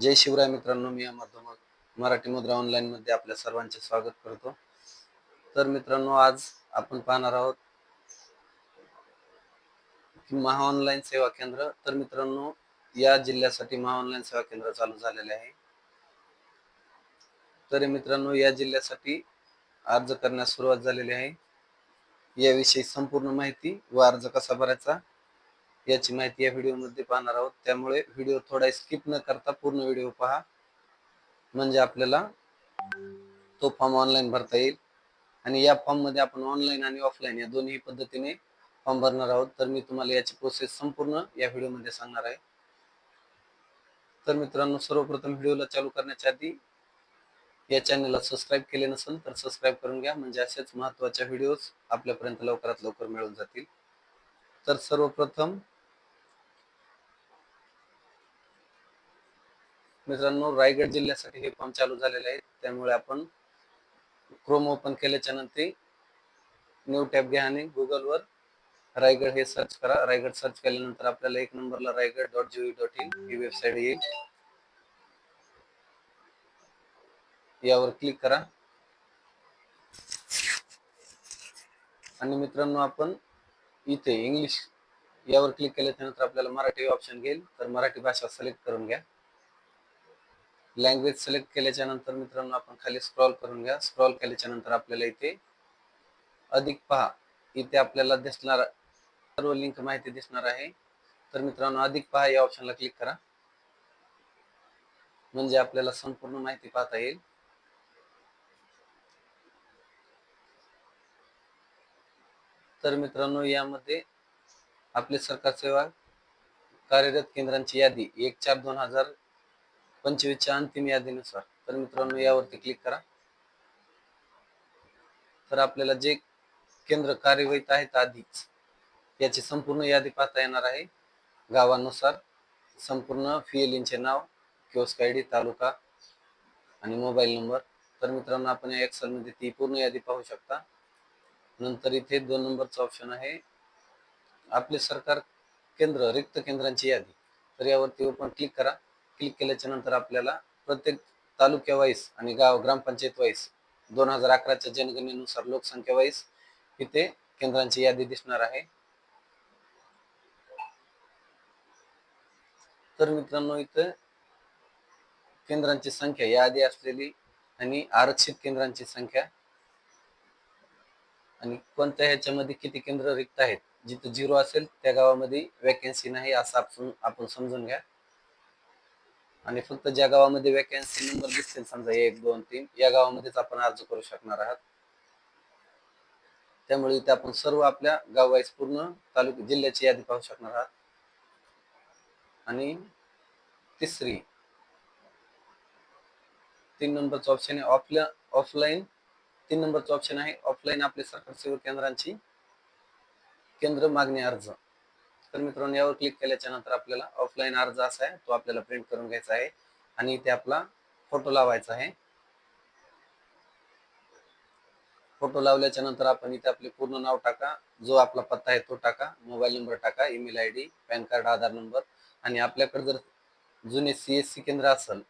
जय शिवराय मित्रांनो मी अमर धुमाळ मराठी मुद्रा ऑनलाईन मध्ये आपल्या सर्वांचे स्वागत करतो. तर मित्रांनो आज आपण पाहणार आहोत महा ऑनलाईन सेवा केंद्र. तर मित्रांनो या जिल्ह्यासाठी महा ऑनलाईन सेवा केंद्र चालू झालेले आहे. तर मित्रांनो या जिल्ह्यासाठी अर्ज करण्यास सुरुवात झालेली आहे. याविषयी संपूर्ण माहिती व अर्ज कसा भरायचा याची माहिती या व्हिडिओमध्ये पाहणार आहोत. त्यामुळे व्हिडिओ थोडा स्किप न करता पूर्ण व्हिडिओ पहा. म्हणजे आपल्याला तो फॉर्म ऑनलाईन भरता येईल. आणि या फॉर्ममध्ये आपण ऑनलाईन आणि ऑफलाईन या दोन्ही पद्धतीने फॉर्म भरणार आहोत. तर मी तुम्हाला याची प्रोसेस संपूर्ण या व्हिडिओमध्ये सांगणार आहे. तर मित्रांनो सर्वप्रथम व्हिडिओला चालू करण्याच्या आधी या चॅनलला सबस्क्राईब केले नसेल तर सबस्क्राईब करून घ्या. म्हणजे असेच महत्त्वाच्या व्हिडिओज आपल्यापर्यंत लवकरात लवकर मिळून जातील. तर सर्वप्रथम मित्रांनो रायगड जिल्ह्यासाठी हे फॉर्म चालू झालेले आहेत. त्यामुळे आपण क्रोम ओपन केल्याच्यानंतर न्यू टॅब घ्या आणि गुगलवर रायगड हे सर्च करा. रायगड सर्च केल्यानंतर आपल्याला एक नंबरला Raigad dot G O dot in he website येईल. यावर क्लिक करा. आणि मित्रांनो आपण इथे इंग्लिश यावर क्लिक केल्याच्यानंतर आपल्याला मराठी ऑप्शन घेईल. तर मराठी भाषा सिलेक्ट करून घ्या. लँग्वेज सिलेक्ट केल्याच्यानंतर मित्रांनो आपण खाली स्क्रॉल करून घ्या. स्क्रॉल केल्याच्यानंतर आपल्याला इथे अधिक पहा. इथे आपल्याला दिसणार सर्व लिंक माहिती दिसणार आहे. तर मित्रांनो अधिक पहा या ऑप्शनला क्लिक करा. म्हणजे आपल्याला संपूर्ण माहिती पाहता येईल. तर मित्रांनो यामध्ये आपले सरकार सेवा कार्यरत केंद्रांची यादी एक चार दोन हजार पंचवीसच्या अंतिम यादीनुसार. तर मित्रांनो यावरती क्लिक करा. तर आपल्याला जे केंद्र कार्यवाहीत आहेत आधीच याची संपूर्ण यादी पाहता येणार आहे. गावानुसार संपूर्ण फिएलिनचे नाव किओस्क आय डी तालुका आणि मोबाईल नंबर तर मित्रांनो आपण या एक्सेलमध्ये ती पूर्ण यादी पाहू शकता. नंतर इथे दोन नंबरचं ऑप्शन आहे. आपले सरकार केंद्र रिक्त केंद्रांची यादी. तर यावरती ओपन क्लिक करा. क्लिक केल्याच्यानंतर आपल्याला प्रत्येक तालुक्या वाईस आणि गाव ग्रामपंचायत वाईस दोन हजार अकराच्या जनगणनेनुसार लोकसंख्या वाईस इथे केंद्रांची यादी दिसणार आहे. तर मित्रांनो इथं केंद्रांची संख्या यादी असलेली आणि आरक्षित केंद्रांची संख्या आणि कोणत्या ह्याच्यामध्ये किती केंद्र रिक्त आहेत जिथे झिरो असेल त्या गावामध्ये वॅकन्सी नाही असं आपण आपण समजून घ्या. आणि फक्त ज्या गावामध्ये वॅकन्सी नंबर दिसतील समजा एक दोन तीन या गावामध्येच आपण अर्ज करू शकणार आहात. त्यामुळे इथे आपण सर्व आपल्या गाववाईज पूर्ण तालुका जिल्ह्याची यादी पाहू शकणार आहात. आणि तिसरी तीन नंबरचं ऑप्शन आहे ऑफला ऑफलाईन तीन नंबरचं ऑप्शन आहे ऑफलाईन आपले सरकार सेवा केंद्रांची केंद्र मागणी अर्ज. तर मित्रांनो यावर क्लिक केल्याच्यानंतर आपल्याला ऑफलाईन अर्ज असा आहे तो आपल्याला प्रिंट करून घ्यायचा आहे आणि इथे आपला फोटो लावायचा आहे. फोटो लावल्याच्या नंतर आपण इथे आपले पूर्ण नाव टाका जो आपला पत्ता आहे तो टाका मोबाईल नंबर टाका email I D PAN card Aadhaar number आणि आपल्याकडे जर जुने सीएससी केंद्र असेल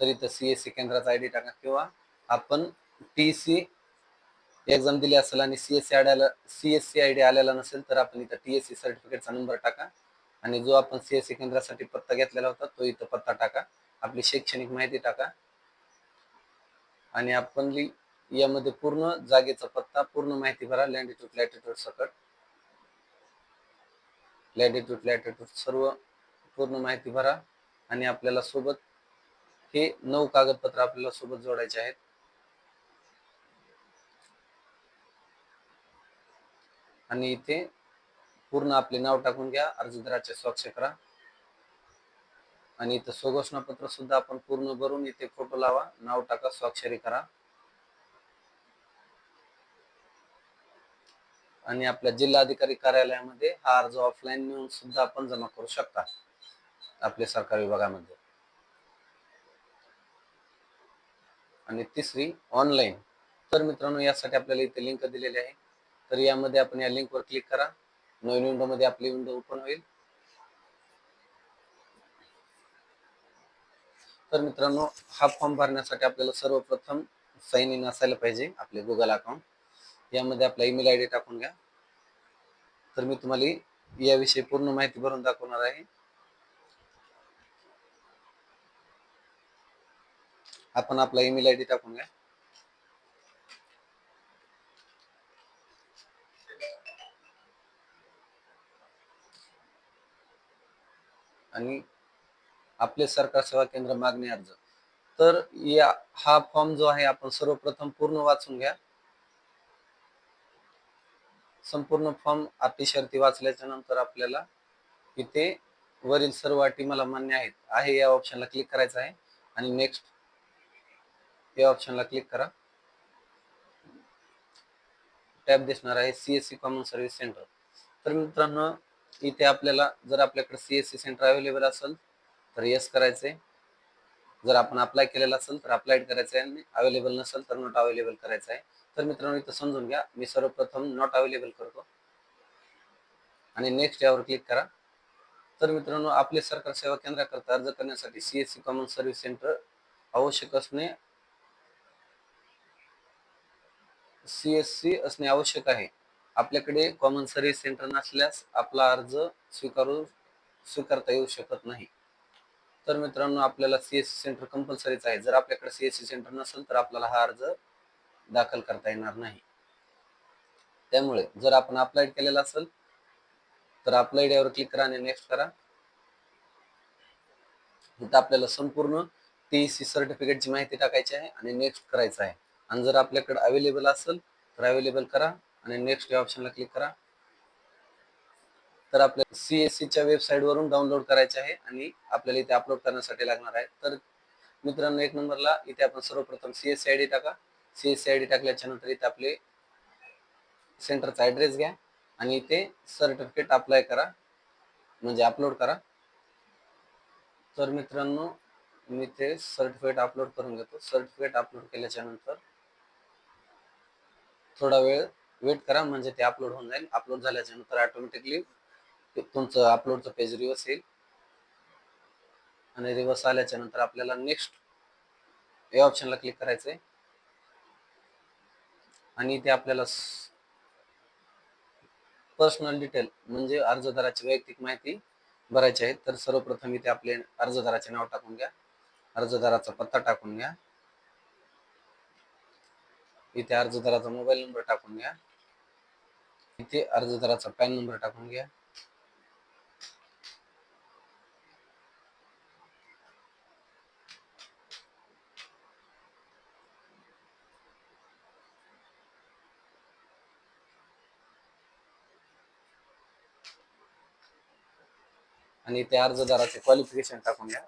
तर इथं सीएससी केंद्राचा आय डी टाका किंवा आपण टी सी एक्झाम दिली असेल आणि सीएससी आढळला सीएससी आय डी आलेला नसेल तर आपण इथं टीएससी सर्टिफिकेटचा नंबर टाका. आणि जो आपण सीएससी केंद्रासाठी पत्ता घेतलेला होता तो इथं पत्ता टाका. आपली शैक्षणिक माहिती टाका. आणि आपण यामध्ये पूर्ण जागेचा पत्ता पूर्ण माहिती भरा. लँडिट्यूड लॅटिट्यूड सकट. लॅटिट्यूड लॅटिट्यूड सर्व पूर्ण माहिती भरा. आणि आपल्याला सोबत हे नऊ कागदपत्र आपल्याला सोबत जोडायचे आहेत. आणि इथे पूर्ण आपले नाव टाकून घ्या अर्जदाराचे स्वाक्ष करा. आणि इथं स्वघोषणापत्र सुद्धा आपण पूर्ण भरून इथे फोटो लावा नाव टाका स्वाक्षरी करा. आणि आपल्या जिल्हा अधिकारी कार्यालयामध्ये हा अर्ज ऑफलाईन नेऊन सुद्धा आपण जमा करू शकता आपल्या सरकारी विभागामध्ये. आणि तिसरी ऑनलाईन तर मित्रांनो यासाठी आपल्याला इथे लिंक दिलेली आहे. तर यामध्ये आपण या लिंकवर क्लिक करा. नवीन विंडो मध्ये आपली विंडो ओपन होईल. तर मित्रांनो हा फॉर्म भरण्यासाठी आपल्याला सर्वप्रथम साइन इन असायला पाहिजे आपले गुगल अकाउंट यामध्ये आपला ईमेल आय डी टाकून घ्या. तर मी तुम्हाला याविषयी पूर्ण माहिती भरून दाखवणार आहे. आपण आपला ईमेल आय डी टाकून घ्या. आणि आपले सरकार सेवा केंद्र मागणी अर्ज. तर या हा फॉर्म जो आहे आपण सर्वप्रथम पूर्ण वाचून घ्या. संपूर्ण फॉर्म आपली शर्ती वाचल्याच्या नंतर आपल्याला इथे वरील सर्व अटी मला मान्य आहेत. आहे या ऑप्शनला क्लिक करायचं आहे. आणि नेक्स्ट या ऑप्शनला क्लिक करा. टॅब दिसणार आहे सीएससी कॉमन सर्व्हिस सेंटर तर मित्रांनो इथे आपल्याला जर आपल्याकडे सीएससी सेंटर अवेलेबल असेल तर येस करायचे जर आपण अप्लाय केलेला असेल तर अप्लाय करायचं आहे आणि अवेलेबल नसेल तर नॉट अवेलेबल करायचं आहे तर मित्रांनो इथं समजून घ्या. मी सर्वप्रथम नॉट अवेलेबल करतो. आणि नेक्स्ट यावर क्लिक करा. तर मित्रांनो आपले सरकार सेवा केंद्राकरता अर्ज करण्यासाठी सीएससी कॉमन सर्व्हिस सेंटर आवश्यक असणे सीएससी असणे आवश्यक आहे. आपल्याकडे कॉमन सर्व्हिस सेंटर नसल्यास आपला अर्ज स्वीकारू स्वीकारता येऊ शकत नाही. तर मित्रांनो आपल्याला सीएससी सेंटर कंपल्सरीच आहे. जर आपल्याकडे सीएससी सेंटर नसेल तर आपल्याला हा अर्ज दाखल करता येणार नाही. त्यामुळे जर आपण अप्लाय केलेला असेल तर अप्लाय यावर क्लिक करा आणि नेक्स्ट करा. इथं आपल्याला संपूर्ण टीईसी सर्टिफिकेटची माहिती टाकायची आहे आणि नेक्स्ट करायचं आहे. आणि जर आपल्याकडे अवेलेबल असेल तर अवेलेबल करा. आणि नेक्स्ट या ऑप्शनला क्लिक करा. तर आपल्या सीएससीच्या वेबसाईट वरून डाउनलोड करायचे आहे आणि आपल्याला इथे अपलोड करण्यासाठी लागणार आहे. तर मित्रांनो एक नंबरला इथे आपण सर्वप्रथम सीएससी आय डी टाका. सीएससी आय डी टाकल्याच्या नंतर इथे आपले सेंटरचा ॲड्रेस घ्या आणि इथे सर्टिफिकेट अप्लाय करा. म्हणजे अपलोड करा. तर मित्रांनो मी ते सर्टिफिकेट अपलोड करून घेतो. सर्टिफिकेट अपलोड केल्याच्यानंतर थोडा वेळ वेट करा म्हणजे ते अपलोड होऊन जाईल. अपलोड झाल्याच्यानंतर ऑटोमॅटिकली तुमचं अपलोडचं पेज रिवर्स येईल. आणि रिवर्स आल्याच्यानंतर आपल्याला नेक्स्ट या ऑप्शनला क्लिक करायचंय. आणि इथे आपल्याला पर्सनल डिटेल म्हणजे अर्जदाराची वैयक्तिक माहिती भरायची आहे. तर सर्वप्रथम इथे आपले अर्जदाराचे नाव टाकून घ्या. अर्जदाराचा पत्ता टाकून घ्या. इथे अर्जदाराचा मोबाईल नंबर टाकून घ्या. इथे अर्जदाराचा पॅन नंबर टाकून घ्या. आणि त्या अर्जदाराचे क्वालिफिकेशन टाकून घ्या.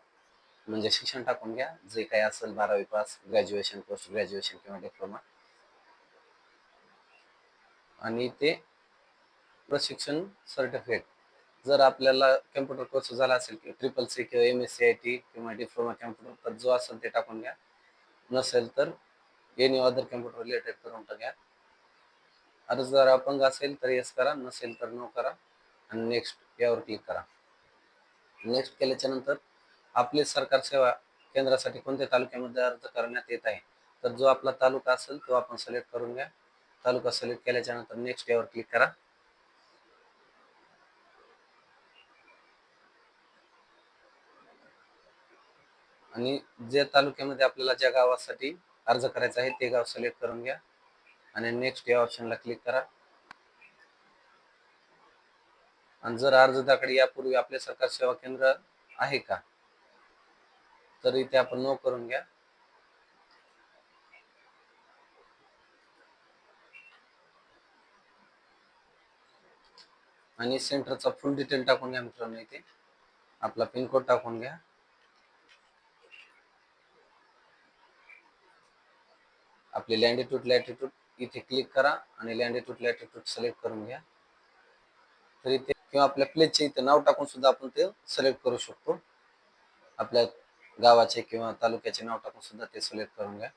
म्हणजे शिक्षण टाकून घ्या. जे काही असेल बारावी पास ग्रॅज्युएशन पोस्ट ग्रॅज्युएशन किंवा डिप्लोमा आणि ते प्रशिक्षण सर्टिफिकेट जर आपल्याला कम्प्युटर कोर्स झाला असेल किंवा ट्रिपल सी किंवा M S C I T किंवा डिप्लोमा कम्प्युटर तर जो असेल ते टाकून घ्या. नसेल तर एनी अदर कम्प्युटर रिलेटेड करून टाका. अर्जदार अपंग असेल तर येस करा नसेल तर नो करा आणि नेक्स्ट यावर क्लिक करा. नेक्स्ट केल्याच्यानंतर आपले सरकार सेवा केंद्रासाठी कोणत्या तालुक्यामध्ये अर्ज करण्यात येत आहे? तर जो आपला तालुका असेल तो आपण सिलेक्ट करून घ्या. तालुका सिलेक्ट केल्याच्यानंतर नेक्स्ट यावर क्लिक करा. आणि जे तालुक्यामध्ये आपल्याला ज्या गावासाठी अर्ज करायचा आहे ते गाव सिलेक्ट करून घ्या. आणि नेक्स्ट या ऑप्शनला क्लिक करा. आणि जर अर्जदाकडे यापूर्वी आपले सरकार सेवा केंद्र आहे का? तर इथे आपण नो करून घ्या. आणि सेंटरचा फुल डिटेल टाकून घ्या मित्रांनो इथे. आपला पिनकोड टाकून घ्या. आपले लँडिट्यूड लॅटिट्यूड इथे क्लिक करा आणि लँडिट्यूड लॅटिट्यूड सिलेक्ट करून घ्या. तर इथे किंवा आपल्या प्लेसचे इथे नाव टाकून सुद्धा आपण ते सिलेक्ट करू शकतो. आपल्या गावाचे किंवा तालुक्याचे नाव टाकून सुद्धा ते सिलेक्ट करून घ्या.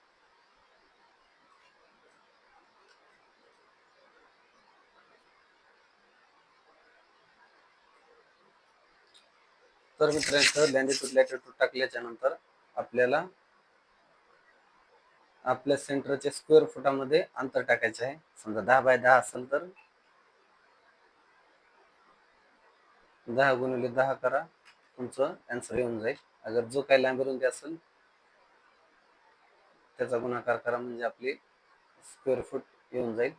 तर मित्रांनो लँडिट्यूड लॅटिट्यूड टाकल्याच्या नंतर आपल्याला आपल्या सेंटरच्या स्क्वेअर फुटामध्ये अंतर टाकायचे आहे. समजा दहा बाय दहा असेल तर दहा गुणिले दहा करा. तुमचं आन्सर येऊन जाईल. अगर जो काही लांबीरुंदी असेल त्याचा गुणाकार करा म्हणजे आपली स्क्वेअर फूट येऊन जाईल.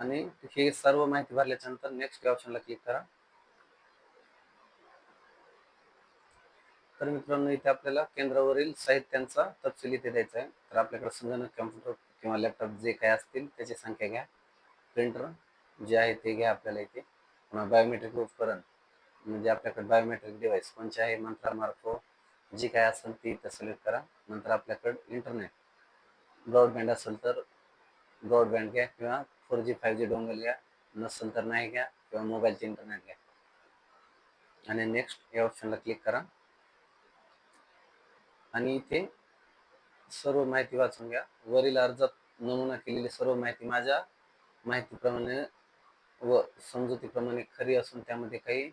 आणि हे सर्व माहिती भरल्याच्या नंतर नेक्स्ट ऑप्शनला क्लिक करा. तर मित्रांनो इथे आपल्याला केंद्रावरील साहित्यांचा तपशील इथे द्यायचा आहे. तर आपल्याकडे संगणक कम्प्युटर किंवा लॅपटॉप जे काय असतील त्याची संख्या घ्या. प्रिंटर जे आहे ते घ्या आपल्याला इथे. पुन्हा बायोमेट्रिक उपकरण म्हणजे आपल्याकडे बायोमेट्रिक डिव्हाइस कोणचे आहे? मंत्रा मार्फो जी काय असेल ती इथं सिलेक्ट करा. नंतर आपल्याकडे इंटरनेट ब्रॉडबँड असेल तर ब्रॉडबँड घ्या किंवा four G five G dongle घ्या नसेल तर नाही घ्या किंवा मोबाईलचे इंटरनेट घ्या. आणि नेक्स्ट या ऑप्शनला क्लिक करा. आणि इथे सर्व माहिती वाचून घ्या. वरील अर्जात नमुना केलेली सर्व माहिती माझ्या माहितीप्रमाणे व समजुतीप्रमाणे खरी असून त्यामध्ये काही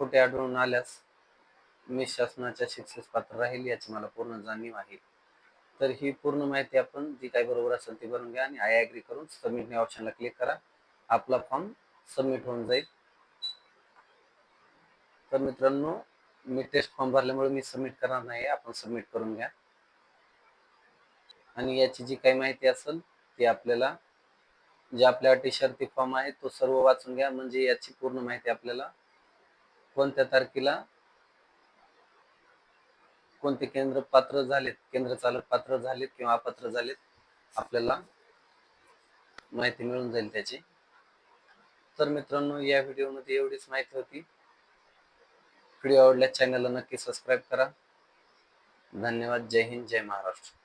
खोटे आढळून आल्यास मी शासनाच्या शिक्षेस पात्र राहील याची मला पूर्ण जाणीव आहे. तर ही पूर्ण माहिती आपण जी काही बरोबर असेल ती भरून घ्या आणि आय ॲग्री करून सबमिट या ऑप्शनला क्लिक करा. आपला फॉर्म सबमिट होऊन जाईल. तर मित्रांनो मी टेस्ट फॉर्म भरल्यामुळे मी सबमिट करणार नाही आपण सबमिट करून घ्या. आणि याची जी काही माहिती असेल ती आपल्याला जे आपल्या अटी शर्ती फॉर्म आहे तो सर्व वाचून घ्या. म्हणजे याची पूर्ण माहिती आपल्याला कोणत्या तारखेला कोणते केंद्र पात्र झालेत केंद्र चालक पात्र झालेत किंवा अपात्र झालेत आपल्याला माहिती मिळून जाईल त्याची. तर मित्रांनो या व्हिडिओमध्ये एवढीच माहिती होती. व्हिडिओ आवडल्यास चॅनलला नक्की सबस्क्राईब करा. धन्यवाद. जय हिंद. जय महाराष्ट्र.